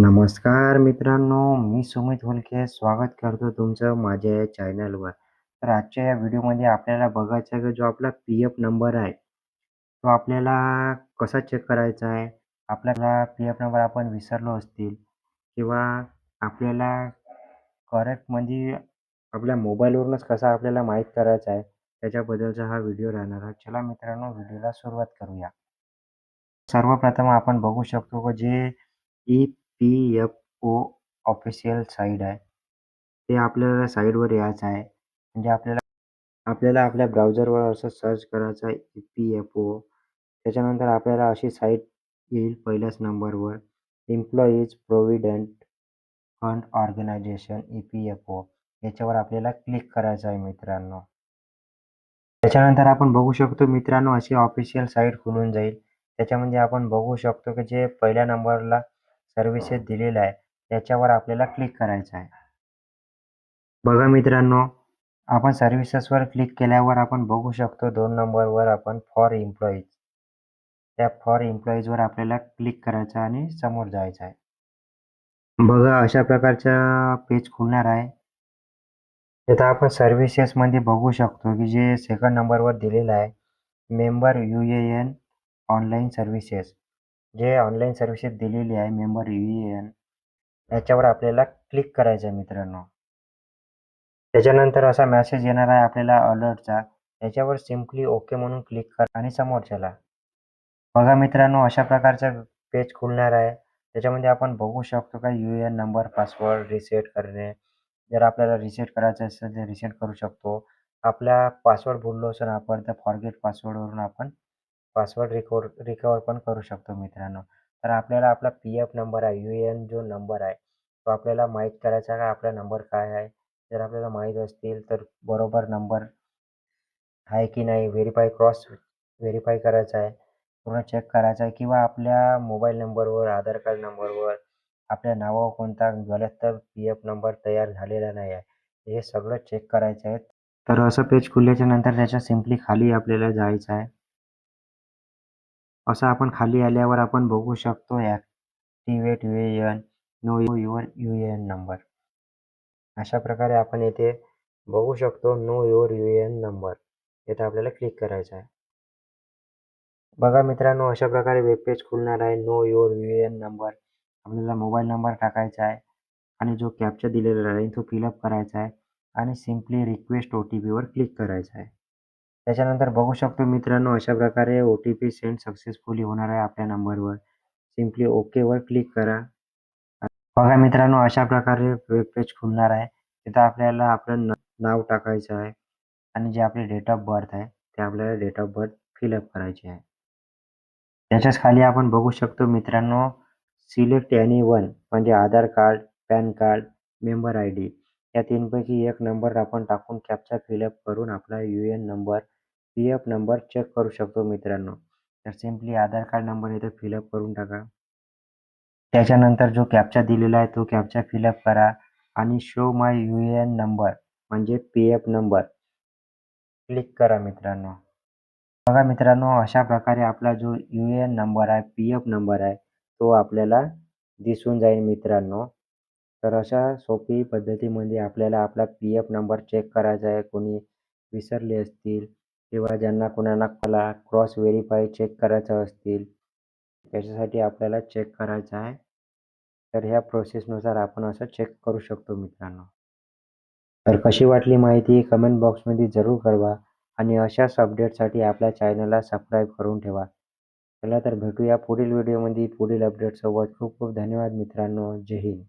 नमस्कार मित्रांनो, मी सुमित होलके स्वागत करतो तुमचं माझ्या या चॅनलवर. तर आजच्या या व्हिडिओमध्ये आपल्याला बघायचं आहे की जो आपला पी-एफ नंबर आहे, तो आपल्याला कसा चेक करायचा आहे. आपल्याला पी-एफ नंबर आपण विसरलो असतील किंवा आपल्याला करेक्ट म्हणजे आपल्या मोबाईलवरूनच कसा आपल्याला माहीत करायचा आहे, त्याच्याबद्दलचा हा व्हिडिओ राहणार आहे. चला मित्रांनो, व्हिडिओला सुरुवात करूया. सर्वप्रथम आपण बघू शकतो की जे e P F O official site आहे, ते आपल्याला साईटवर यायचं आहे. म्हणजे आपल्याला आपल्याला आपल्या ब्राउझरवर असं सर्च करायचं आहे ई-पी-एफ-ओ. त्याच्यानंतर आपल्याला अशी साईट येईल पहिल्याच नंबरवर employees provident fund organization EPFO याच्यावर आपल्याला क्लिक करायचं आहे मित्रांनो. त्याच्यानंतर आपण बघू शकतो मित्रांनो अशी ऑफिशियल साईट खुलून जाईल. त्याच्यामध्ये आपण बघू शकतो की जे पहिल्या नंबरला सर्व्हिसेस दिलेलं आहे, त्याच्यावर आपल्याला क्लिक करायचं आहे. बघा मित्रांनो, आपण सर्व्हिसेसवर क्लिक केल्यावर आपण बघू शकतो दोन नंबरवर आपण फॉर एम्प्लॉईज त्या फॉर एम्प्लॉईजवर आपल्याला क्लिक करायचं आणि समोर जायचं आहे. बघा अशा प्रकारचा पेज खुलणार आहे. इथं आपण सर्व्हिसेसमध्ये बघू शकतो की जे सेकंड नंबरवर दिलेलं आहे मेंबर यू-ए-एन ऑनलाईन सर्व्हिसेस. जे ऑनलाईन सर्व्हिसेस दिलेली आहे मेंबर यू-ए-एन याच्यावर आपल्याला क्लिक करायचं आहे मित्रांनो. त्याच्यानंतर असा मेसेज येणार आहे आपल्याला अलर्टचा. याच्यावर सिम्पली ओके म्हणून क्लिक करा आणि समोर चला. बघा मित्रांनो अशा प्रकारचं पेज खुलणार आहे. त्याच्यामध्ये आपण बघू शकतो का यू-ए-एन नंबर, पासवर्ड रिसेट करणे. जर आपल्याला रिसेट करायचं असेल तर रिसेट करू शकतो. आपला पासवर्ड भुललो असेल आपण तर फॉरगेट पासवर्डवरून आपण पासवर्ड रिकवर पण करू शकतो मित्रांनो. तर आपल्याला आपला पी-एफ नंबर आहे, यू-ए-एन जो नंबर आहे, तो आपल्याला माहीत करायचा आहे आपला नंबर काय आहे. जर आपल्याला माहीत असतील तर बरोबर नंबर आहे की नाही व्हेरीफाय क्रॉस व्हेरीफाय करायचा आहे. पूर्ण चेक करायचं आहे किंवा आपल्या मोबाईल नंबरवर, आधार कार्ड नंबरवर आपल्या नावावर कोणता गलत पी-एफ नंबर तयार झालेला नाही आहे. हे सगळं चेक करायचं आहे. तर असं पेज खुलल्याच्या नंतर त्याच्या सिम्पली खाली आपल्याला जायचं आहे. असं आपण खाली आल्यावर आपण बघू शकतो activate UAN, know your UAN number. अशा प्रकारे आपण येथे बघू शकतो नो युअर यू-ए-एन नंबर. येथे आपल्याला क्लिक करायचं आहे. बघा मित्रांनो अशा प्रकारे वेबपेज खुलणार आहे. Know your UAN number. आपल्याला मोबाईल नंबर टाकायचा आहे आणि जो कॅप्चा दिलेला राहील तो फिलअप करायचा आहे आणि सिम्पली रिक्वेस्ट ओ-टी-पीवर क्लिक करायचा आहे. त्याच्यानंतर बघू शकतो मित्रांनो अशा प्रकारे ओ-टी-पी सेंड सक्सेसफुली होणार आहे आपल्या नंबरवर. सिम्पली ओकेवर क्लिक करा. बघा मित्रांनो अशा प्रकारे वेब पेज खुलणार आहे. तिथं आपल्याला आपलं नाव टाकायचं आहे आणि जे आपले डेट ऑफ बर्थ आहे ते आपल्याला डेट ऑफ बर्थ फिलअप करायचे आहे. त्याच्याच खाली आपण बघू शकतो मित्रांनो सिलेक्ट एनी वन म्हणजे Aadhaar card, PAN card, member ID या तीनपैकी एक नंबर आपण टाकून कॅप्चा फिलअप करून आपला UAN number, PF number check करू शकतो मित्रांनो. तर सिम्पली आधार कार्ड नंबर इथं फिलअप करून टाका. त्याच्यानंतर जो कॅप्चा दिलेला आहे तो कॅप्चा फिलअप करा आणि शो माय यू-ए-एन नंबर म्हणजे पी-एफ नंबर क्लिक करा मित्रांनो. बघा मित्रांनो अशा प्रकारे आपला जो यू-ए-एन नंबर आहे, पी-एफ नंबर आहे तो आपल्याला दिसून जाईल मित्रांनो. तर अशा सोपी पद्धतीमध्ये आपल्याला आपला पी-एफ नंबर चेक करायचा आहे. कोणी विसरले असतील किंवा ज्यांना कोणाला क्रॉस व्हेरीफाय चेक करायचं असतील, त्याच्यासाठी आपल्याला चेक करायचं आहे. तर ह्या प्रोसेसनुसार आपण असं चेक करू शकतो मित्रांनो. तर कशी वाटली माहिती कमेंट बॉक्समध्ये जरूर कळवा आणि अशाच अपडेटसाठी आपल्या चॅनलला सबस्क्राईब करून ठेवा. चला तर भेटूया पुढील व्हिडिओमध्ये पुढील अपडेटसोबत. खूप खूप धन्यवाद मित्रांनो. जय हिंद.